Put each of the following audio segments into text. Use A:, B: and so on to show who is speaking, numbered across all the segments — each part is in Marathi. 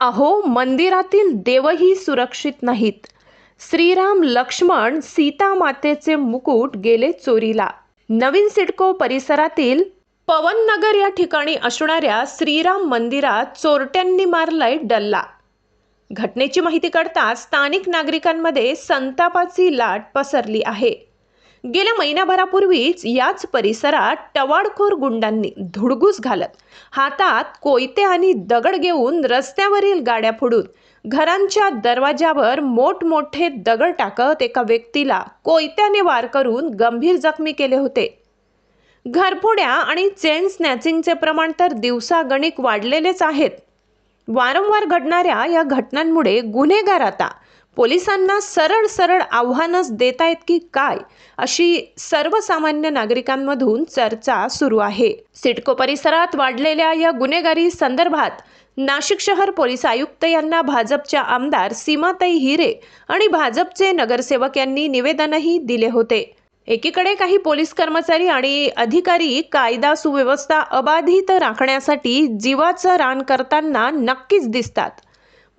A: अहो मंदिरातील देवही सुरक्षित नाहीत. श्रीराम लक्ष्मण सीता मातेचे मुकुट गेले चोरीला. नवीन सिडको परिसरातील पवननगर या ठिकाणी असणाऱ्या श्रीराम मंदिरात चोरट्यांनी मारलाय डल्ला. घटनेची माहिती कळताच स्थानिक नागरिकांमध्ये संतापाची लाट पसरली आहे. गेल्या महिन्याभरापूर्वीच याच परिसरात टवाडखोर गुंडांनी धुडगूस घालत हातात कोयते आणि दगड घेऊन रस्त्यावरील गाड्या फोडून घरांच्या दरवाजावर मोठमोठे दगड टाकत एका व्यक्तीला कोयत्याने वार करून गंभीर जखमी केले होते. घरफोड्या आणि चेन स्नॅचिंगचे प्रमाण तर दिवसागणिक वाढलेलेच आहेत वारंवार घडणाऱ्या या घटनांमुळे गुन्हेगार आता. पोलिसांना सरळ सरळ आव्हानच देत आहेत की काय अशी सर्वसामान्य नागरिकांमधून चर्चा सुरू आहे. सिडको परिसरात वाढलेल्या या गुन्हेगारी संदर्भात नाशिक शहर पोलीस आयुक्त यांना भाजपच्या आमदार सीमाताई हिरे आणि भाजपचे नगरसेवक यांनी निवेदनही दिले होते. एकीकडे काही पोलीस कर्मचारी आणि अधिकारी कायदा सुव्यवस्था अबाधित राखण्यासाठी जीवाचं रान करताना नक्कीच दिसतात.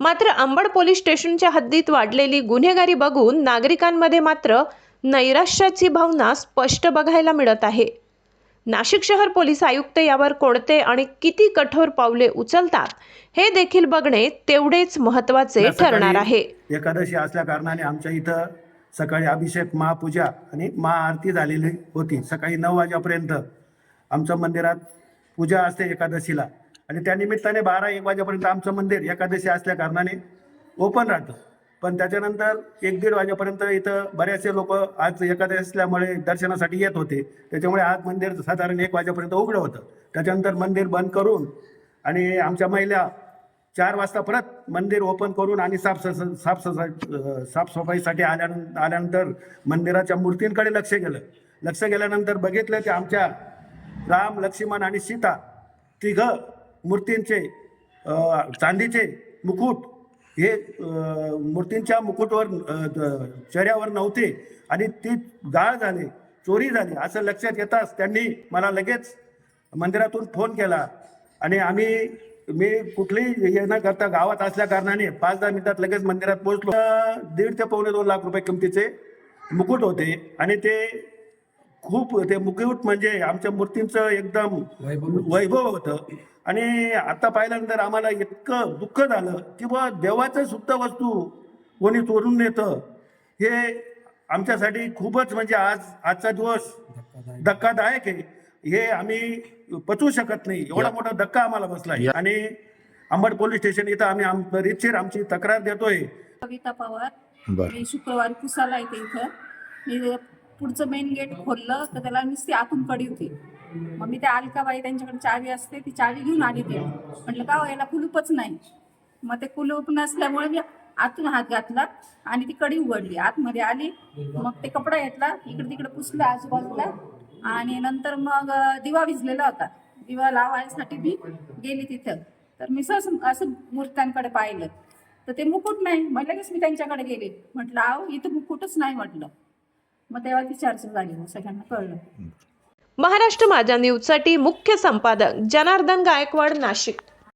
A: मात्र अंबड पोलीस स्टेशनच्या हद्दीत वाढलेली गुन्हेगारी बघून नागरिकांमध्ये मात्र नैराश्याची भावना स्पष्ट बघायला मिळत आहे. नाशिक शहर पोलीस आयुक्त यावर कोणते आणि किती कठोर पावले उचलतात हे देखील बघणे तेवढेच महत्त्वाचे ठरणार आहे.
B: एकादशी असल्या कारणाने आमच्या इथं सकाळी अभिषेक महापूजा आणि महाआरती झालेली होती. सकाळी नऊ वाजेपर्यंत आमच्या मंदिरात पूजा असते एकादशीला. आणि त्या निमित्ताने बारा एक वाजेपर्यंत आमचं मंदिर एकादशी असल्या कारणाने ओपन राहतं. पण त्याच्यानंतर एक दीड वाजेपर्यंत इथं बरेचसे लोक आज एकादशी असल्यामुळे दर्शनासाठी येत होते. त्याच्यामुळे आज मंदिर साधारण एक वाजेपर्यंत उघडं होतं. त्याच्यानंतर मंदिर बंद करून आणि आमच्या महिला चार वाजता परत मंदिर ओपन करून आणि साफ साफसफाई साफसफाईसाठी आल्यान आल्यानंतर मंदिराच्या मूर्तींकडे लक्ष गेलं. लक्ष गेल्यानंतर बघितलं की आमच्या राम लक्ष्मण आणि सीता तिघं मूर्तींचे चांदीचे मुकुट हे मूर्तींच्या मुकुटवर द- चेहऱ्यावर नव्हते आणि ती गाळ झाली चोरी झाली असं लक्षात येताच त्यांनी मला लगेच मंदिरातून फोन केला. आणि आम्ही मी कुठलीही हे न करता गावात असल्या कारणाने पाच दहा मिनिटात लगेच मंदिरात पोहोचलो. दीड ते पावणे दोन लाख रुपये किमतीचे मुकुट होते आणि ते खूप ते मुकुट म्हणजे आमच्या मूर्तींचं एकदम वैभव होतं. आणि आता पाहिल्यानंतर आम्हाला इतकं दुःख झालं की बा देवाचं सुद्धा वस्तू कोणी चोरून नेतं. हे आमच्यासाठी खूपच म्हणजे आज आजचा दिवस धक्कादायक आहे. हे आम्ही पचवू शकत नाही. एवढा मोठा धक्का आम्हाला बसला आहे. आणि अंबड पोलीस स्टेशन इथं आम्ही आम रीतशीर आमची तक्रार देतोय.
C: कविता पवार.
D: बर.
C: मी शुक्रवारी पुसाला येते इथं. मी पुढचं मेन गेट खोललं तर त्याला नुसती आतून कडी होती. मग मी त्या अलकाबाई त्यांच्याकडे चावी असते ती चावी घेऊन आली ते म्हटलं का हो, याला कुलूपच नाही. मग ते कुलूप नसल्यामुळे मी आतून हात घातला आणि ती कडी उघडली. आतमध्ये आली. मग ते कपडा घेतला. इकडे तिकडे पुसला आजूबाजूला. आणि नंतर मग दिवा विझलेला होता. दिवा लावायसाठी मी गेली तिथं. तर मी सहज असं मूर्त्यांकडे पाहिलं. तर ते मुकुट नाही मग लगेच मी त्यांच्याकडे गेले. म्हटलं आहो इथं मुकुटच नाही म्हटलं. मग तेव्हा ती चर्चा झाली मग सगळ्यांना कळलं.
A: महाराष्ट्र माझ्या न्यूजसाठी मुख्य संपादक जनार्दन गायकवाड नाशिक.